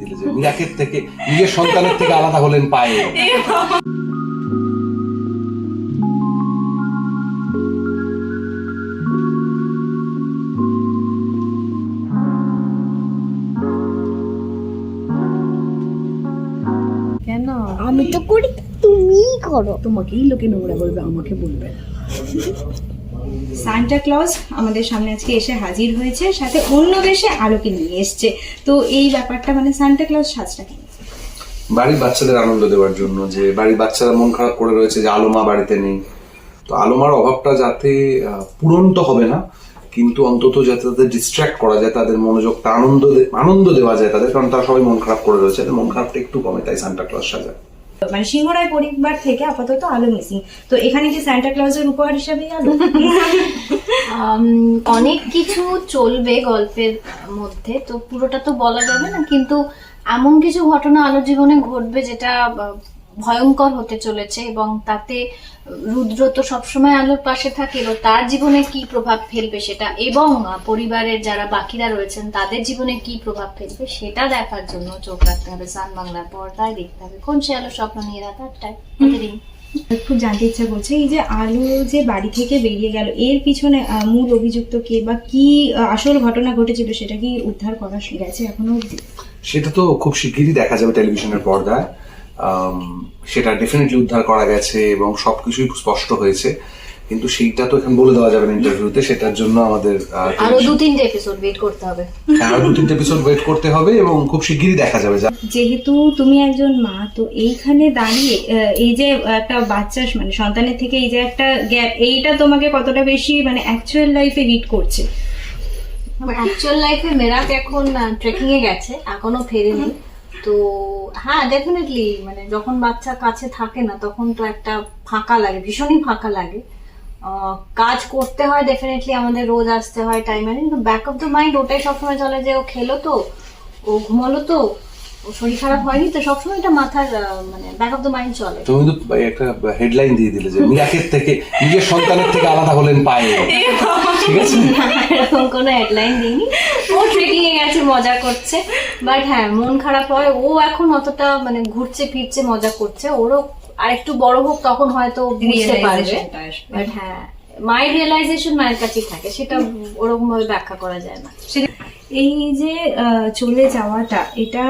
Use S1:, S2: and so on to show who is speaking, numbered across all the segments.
S1: দিলে যে মিরাকের থেকে নিজের সন্তানের থেকে আলাদা হলেন পায়ে।
S2: কেন?
S3: আমি তো করি তুমিই করো।
S2: তোমাকেই লোকে নোংরা বলবে আমাকে বলবে না।
S4: সান্টা ক্লজ আমাদের সামনে আজকে এসে হাজির হয়েছে, সাথে অন্য দেশে আলোকে নিয়ে এসছে। তো এই ব্যাপারটা মানে সান্টা ক্লজ সাজটা কেন
S1: বাড়ির বাচ্চাদের আনন্দ দেওয়ার জন্য যে বাড়ির বাচ্চারা মন খারাপ করে রয়েছে যে আলোমা বাড়িতে নেই। তো আলোমার অভাবটা যাতে পূরণ তো হবে না, কিন্তু অন্তত যাতে তাদের ডিস্ট্র্যাক্ট করা যায়, তাদের মনোযোগটা আনন্দ আনন্দ দেওয়া যায়, তাদের কারণ তারা সবাই মন খারাপ করে রয়েছে মন খারাপটা একটু কমে তাই সান্টা ক্লজ সাজায়
S4: মানে সিংহরায় পরিবার থেকে আপাতত আলো মিসিং। তো এখানে কি সান্টা ক্লজের উপহার হিসাবে আলো?
S5: অনেক কিছু চলবে গল্পের মধ্যে, তো পুরোটা তো বলা যাবে না, কিন্তু এমন কিছু ঘটনা আলোর জীবনে ঘটবে যেটা ভয়ঙ্কর হতে চলেছে এবং তাতে রুদ্র তো সবসময় আলোর পাশে থাকে এবং তার জীবনে কি প্রভাব ফেলবে সেটা এবং পরিবারের যারা বাকিরা রয়েছেন তাদের জীবনে কি প্রভাব ফেলবে সেটা দেখার জন্য চোখ রাখতে হবে সান বাংলার পর্দায় দেখতে হবে কোন সে আলো স্বপ্ন নিয়ে রাত আটটায় প্রতিদিন।
S4: খুব জানতে ইচ্ছা করছে এই যে আলো যে বাড়ি থেকে বেরিয়ে গেল এর পিছনে মূল অভিযুক্ত কে বা কি আসল ঘটনা ঘটেছিল সেটা কি উদ্ধার করা গেছে এখনও
S1: সেটা তো খুব শিগগিরই দেখা যাবে টেলিভিশনের পর্দায়। সেটা ডেফিনেটলি উদ্ধার করা গেছে এবং সবকিছুই স্পষ্ট হয়েছে। কিন্তু সেইটা তো এখন বলে দেওয়া যাবে না ইন্টারভিউতে সেটার জন্য আমাদের
S5: আরও দু তিনটে এপিসোড ওয়েট করতে হবে।
S1: হ্যাঁ, আরও দু তিনটে এপিসোড ওয়েট করতে হবে এবং খুব শিগগিরই দেখা যাবে
S4: যেহেতু তুমি একজন মা তো এইখানে দাঁড়িয়ে আহ, এই যে একটা বাচ্চা মানে সন্তানের থেকে এই যে একটা গ্যাপ এইটা তোমাকে কতটা বেশি মানে অ্যাকচুয়াল লাইফে হিট করছে?
S5: অ্যাকচুয়াল লাইফে মেরাক এখন ট্রেকিং এ গেছে এখনও ফেরেনি। তো হ্যাঁ ডেফিনেটলি মানে যখন বাচ্চা কাছে থাকে না তখন তো একটা ফাঁকা লাগে ভীষণই ফাঁকা লাগে। কাজ করতে হয় ডেফিনেটলি আমাদের রোজ আসতে হয় টাইমে কিন্তু ব্যাক অফ দ্য মাইন্ড ওটাই সবসময় চলে যে ও খেলো তো ও ঘুমালো তো ও শরীর খারাপ হয়নি তো সবসময় এটা মাথার মানে ব্যাক অফ দ্য মাইন্ড চলে।
S1: তুমি তো একটা হেডলাইন দিয়ে দিলে যে মিরাকের থেকে নিজের সন্তানের থেকে আলাদা হলেন পায়ে। ঠিক আছে?
S5: এরকম কোনো হেডলাইন দিইনি। ট্রেকিং এ গেছে মজা করছে। বাট হ্যাঁ মন খারাপ হয়। ও এখন অতটা মানে ঘুরছে ফিরছে মজা করছে। ওরও আর একটু বড় হোক তখন হয়তো বুঝতে পারবে। বাট হ্যাঁ মায়ের রিয়েলাইজেশন মায়ের কাছেই থাকে সেটা ওরকম ভাবে ব্যাখ্যা করা যায় না।
S4: এই যে চলে যাওয়াটা এটা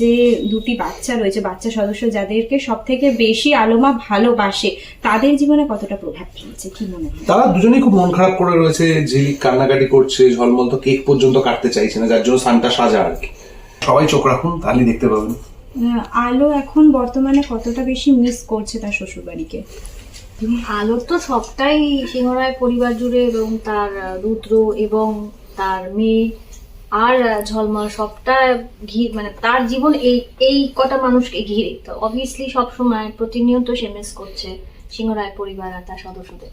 S4: যে দুটি বাচ্চা রয়েছে বাচ্চা সদস্য যাদেরকে সব থেকে বেশি আলোমা ভালোবাসে তাদের জীবনে কতটা প্রভাব ফেলেছে কি মনে হয়?
S1: তারা দুজনেই খুব মন খারাপ করে রয়েছে ঝিলিক কান্নাকাটি করছে ঝলমল তো কেক পর্যন্ত কাটতে চাইছে না যার জন্য সানটা সাজা আর কি। সবাই চোখ রাখুন তাহলেই দেখতে পাবেন।
S4: আলো এখন বর্তমানে কতটা বেশি মিস করছে তার শ্বশুরবাড়িকে?
S5: আলোর তো সবটাই সিংহরায় পরিবার জুড়ে এবং তার রুদ্র এবং তার মেয়ে আর ঝলমল সবটা ঘি মানে তার জীবন এই এই কটা মানুষকে ঘিরে। তো অবভিয়াসলি সবসময় প্রতিনিয়ত সে মিস করছে সিংহরায় পরিবার আর তার সদস্যদের।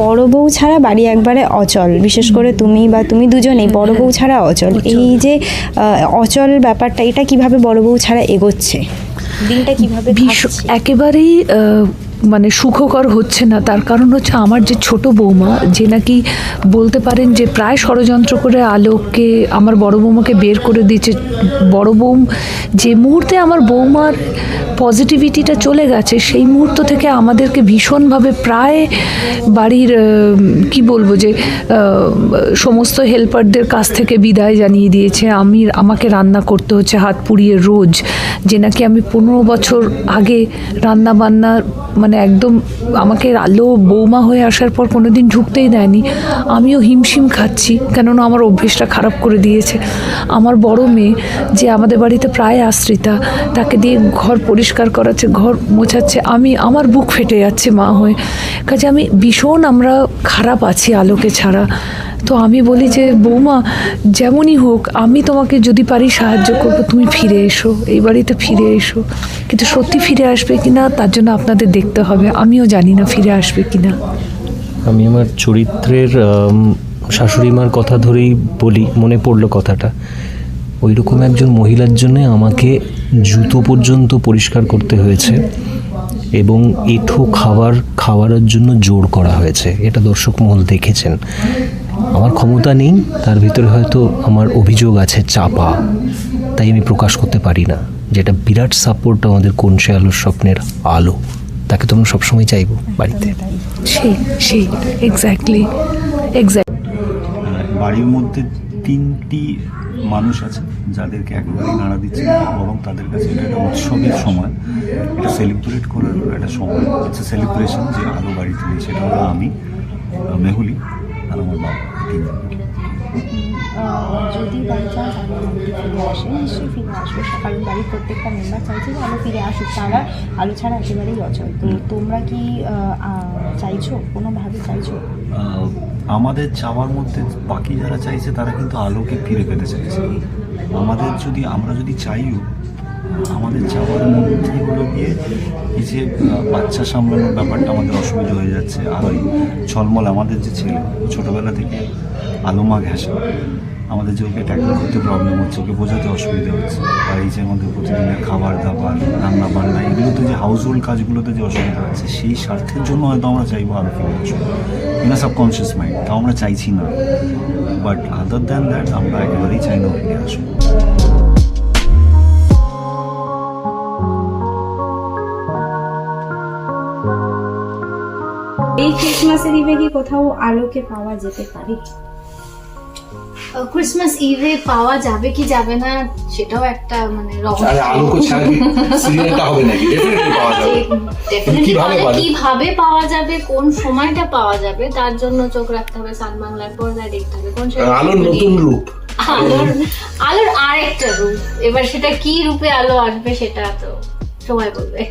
S6: বড় বউ ছাড়া বাড়ি একবারে অচল। বিশেষ করে তুমি বা তুমি দুজনেই বড় বউ ছাড়া অচল। এই যে অচল ব্যাপারটা এটা কীভাবে বড় বউ ছাড়া এগোচ্ছে? দিনটা কীভাবে
S7: ভীষণ একেবারেই আহ, মানে সুখকর হচ্ছে না, তার কারণ হচ্ছে আমার যে ছোট বৌমা, যে নাকি বলতে পারেন যে প্রায় ষড়যন্ত্র করে আলোককে, আমার বড় বৌমাকে বের করে দিয়েছে। বড় বৌম, যে মুহূর্তে আমার বৌমার পজিটিভিটিটা চলে গেছে, সেই মুহূর্ত থেকে আমাদেরকে ভীষণভাবে প্রায় বাড়ির কি বলব যে সমস্ত হেল্পারদের কাছ থেকে বিদায় জানিয়ে দিয়েছে আমি আমাকে রান্না করতে হচ্ছে হাত পুড়িয়ে রোজ, যে নাকি আমি পনেরো বছর আগে রান্না বান্না মানে একদম আমাকে আলো বৌমা হয়ে আসার পর কোনো দিন ঢুকতেই দেয়নি, আমিও হিমশিম খাচ্ছি, কেননা আমার অভ্যেসটা খারাপ করে দিয়েছে। আমার বড় মেয়ে, যে আমাদের বাড়িতে প্রায় আশ্রিতা, তাকে দিয়ে ঘর পরিষ্কার করাচ্ছে, ঘর মোছাচ্ছে, আমি আমার বুক ফেটে যাচ্ছে মা হয়ে। কাজে আমি ভীষণ আমরা খারাপ আছি আলোকে ছাড়া। তো আমি বলি যে, বৌমা, যেমনই হোক, আমি তোমাকে যদি পারি সাহায্য করব, তুমি ফিরে এসো, এই বাড়িতে ফিরে এসো। কিন্তু সত্যি ফিরে আসবে কি না, তার জন্য আপনাদের দেখতে হবে। আমিও জানি না ফিরে আসবে কি না।
S8: আমি আমার চরিত্রের শাশুড়ি মার কথা ধরেই বলি, মনে পড়ল কথাটা। ওই রকম একজন মহিলার জন্য আমাকে জুতো পর্যন্ত পরিষ্কার করতে হয়েছে এবং এঁঠো খাবার খাওয়ার জন্য জোর করা হয়েছে। এটা দর্শক মহল দেখেছেন। আমার ক্ষমতা নেই তার ভিতরে হয়তো আমার অভিযোগ আছে চাপা। তাই আমি প্রকাশ করতে পারি না। যেটা বিরাট সাপোর্ট আমাদের কোন সে আলোর স্বপ্নের আলো। তাকে তো আমরা সবসময় চাইব বাড়িতে।
S7: সেই সেই এক্স্যাক্টলি এক্স্যাক্ট
S9: বাড়ির মধ্যে তিনটি মানুষ আছে যাদেরকে একেবারেই নাড়া দিচ্ছে বরং তাদের কাছে এটা একটা উৎসবের সময়। এটা সেলিব্রেট করার একটা সময়। হচ্ছে সেলিব্রেশন যে আলো বাড়িতে নেই সেটা হলো আমি মেহুলি আর আমার বাবা
S10: যদি বাই চান্স আলো বাড়িতে ফিরে আসে নিশ্চয়ই ফিরে আসবে। কারণ বাড়ির প্রত্যেকটা মেম্বার চাইছে যে আলো ফিরে আসুক। তারা আলো ছাড়া একেবারেই অচল। তো তোমরা কি চাইছো? কোনোভাবে চাইছো?
S9: আমাদের চাওয়ার মধ্যে বাকি যারা চাইছে, তারা কিন্তু আলোকে ফিরে পেতে চাইছে। আমাদের যদি, আমরা যদি চাইও, আমাদের চাওয়ার মধ্যে হলো গিয়ে এই যে বাচ্চা সামলানোর ব্যাপারটা আমাদের অসুবিধা হয়ে যাচ্ছে। আর ওই ছলমল আমাদের যে ছেলে, ছোটোবেলা থেকে আলোমা ঘেঁষা। আমাদের যে ওকে করতে প্রবলেম হচ্ছে, ওকে বোঝাতে অসুবিধা হচ্ছে। আর এই যে আমাদের প্রতিদিনের খাবার দাবার, রান্না বান্না, এগুলোতে যে হাউস হোল্ড কাজগুলোতে যে অসুবিধা হচ্ছে, সেই স্বার্থের জন্য হয়তো আমরা চাইব আরও ফিরে আসব। ইন সাবকনশিয়াস মাইন্ড তাও আমরা চাইছি না। বাট আদার দ্যান দ্যাট আমরা একেবারেই চাই না ফিরে আসব।
S4: এই ক্রিসমাসের ইভে কি কোথাও আলোকে পাওয়া যেতে পারে।
S5: ক্রিসমাস ইভে পাওয়া যাবে কি যাবে না সেটাও একটা মানে
S1: আরে আলোকে ছাড়া সিরিয়ালটা হবে নাকি? ডেফিনেটলি পাওয়া যাবে।
S5: কীভাবে পাওয়া যাবে? কোন সময়টা পাওয়া যাবে তার জন্য চোখ রাখতে হবে সান বাংলার পর্দায় দেখতে হবে কোন সময়
S1: আলোর নতুন রূপ।
S5: আলোর আলোর আরেকটা রূপ। এবার সেটা কি রূপে আলো আসবে সেটা তো সময় বলবে।